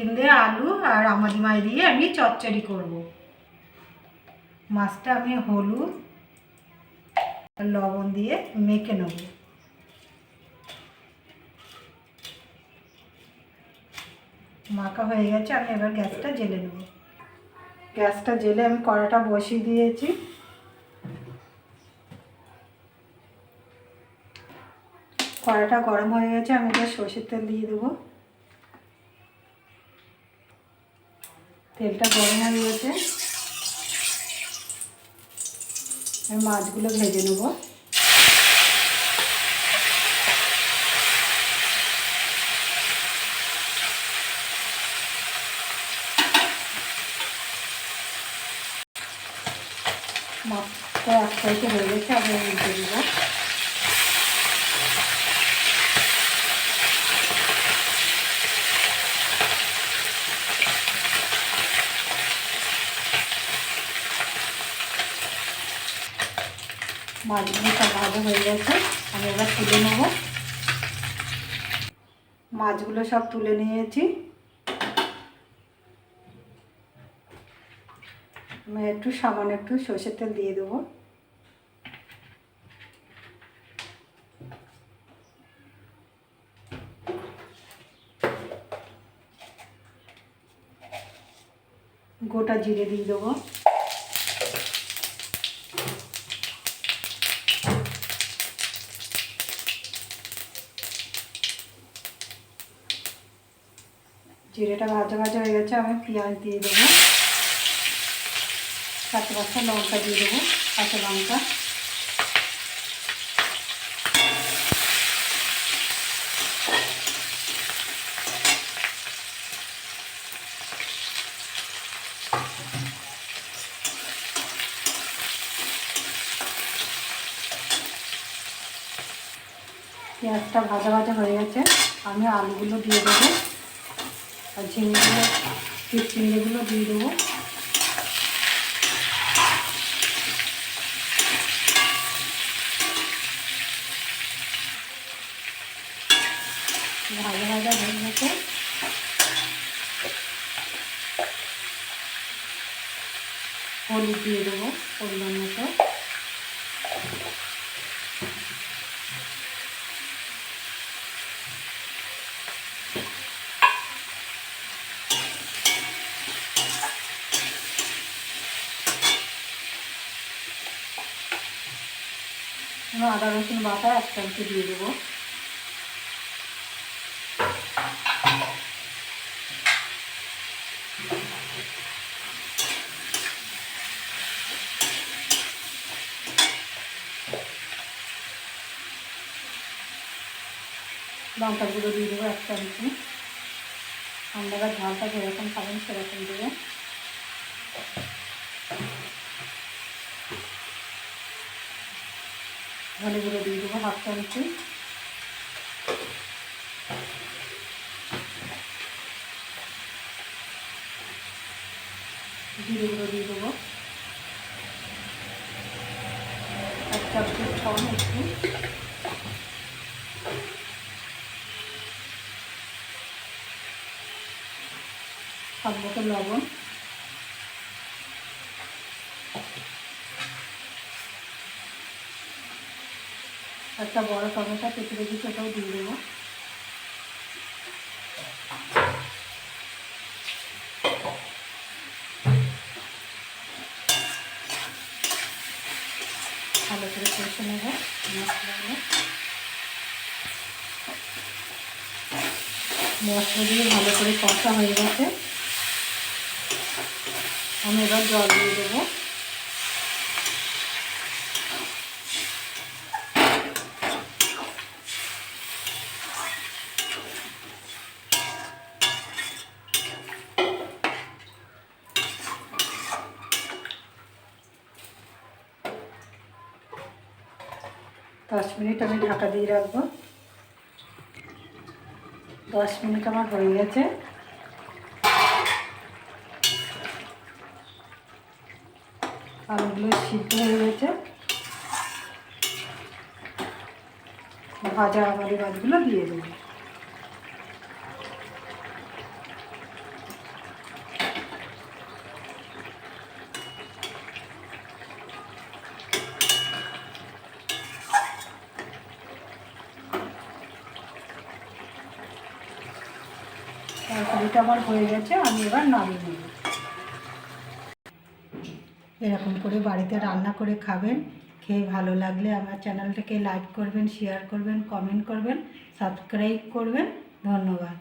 Chicken দিয়ে আলু আর Amadi মাছ দিয়ে আমি চচ্চড়ি করব। মাছটা আমি হলুদ লবণ দিয়ে মেখে নেব। মাখা হয়ে গেছে, আমি এবার গ্যাসটা জেলে নেব। গ্যাসটা জেলে আমি কড়াটা বসিয়ে দিয়েছি। কড়াটা গরম হয়ে গেছে, আমি এবার সর্ষের তেল দিয়ে দেবো। তেলটা গরম হয়ে গেছে। মাছগুলো ভেজে নেব। মাছটা এক সাইডে হয়ে গেছে আমি উল্টে দেবো মাছগুলো সব হয়ে গেছে, আমি এবার তুলে নেব। মাছগুলো সব তুলে নিয়েছি। আমি একটু সামান্য একটু সর্ষের তেল দিয়ে দেবো। গোটা জিরে দিয়ে দেবো। জিরেটা ভাজা ভাজা হয়ে গেছে, আমি পেঁয়াজ দিয়ে দেবো। কাঁচা পাঁচটা লঙ্কা দিয়ে দেবো, কাঁচা লঙ্কা। পেঁয়াজটা ভাজা ভাজা হয়ে গেছে, আমি আলুগুলো দিয়ে দেবো। আর ঝিঙেগুলো চিংড়িগুলো দিয়ে দেবো। ভাজা ভাজা হয়ে গেছে। হলুদ দিয়ে দেবো পরিমাণ মতো। আদা, রসুন বাটা এক চামচি দিয়ে দেবো। লঙ্কা গুঁড়ো দিয়ে দেবো এক চামচি। আপনারা ঝালটা যেরকম খাবেন সেরকম দেবে। ধনে গুঁড়ো দিয়ে দেবো হাফ চামচি। জিরে গুঁড়ো দিয়ে দেবো। এক চামচি ছন একটু। স্বাদ মতো লবণ। একটা বড় টমেটো কেটে রেখেছি ওটাও দিয়ে দেবো। ভালো করে কষে নেব মশলাগুলো মশলা দিয়ে ভালো করে কষা হয়ে গেছে। আমি এবার জল দিয়ে দেবো। দশ মিনিট আমি ঢাকা দিয়ে রাখব। দশ মিনিট আমার হয়ে গেছে। আলুগুলো সিদ্ধ হয়ে গেছে। ভাজা আমাদের মাছগুলো দিয়ে দেবো। তরকারিটা আমার হয়ে গেছে, আমি এবার নামিয়ে নেব। এরকম করে বাড়িতে রান্না করে খাবেন, খেয়ে ভালো লাগলে আমার চ্যানেলটাকে লাইক করবেন, শেয়ার করবেন, কমেন্ট করবেন, সাবস্ক্রাইব করবেন। ধন্যবাদ।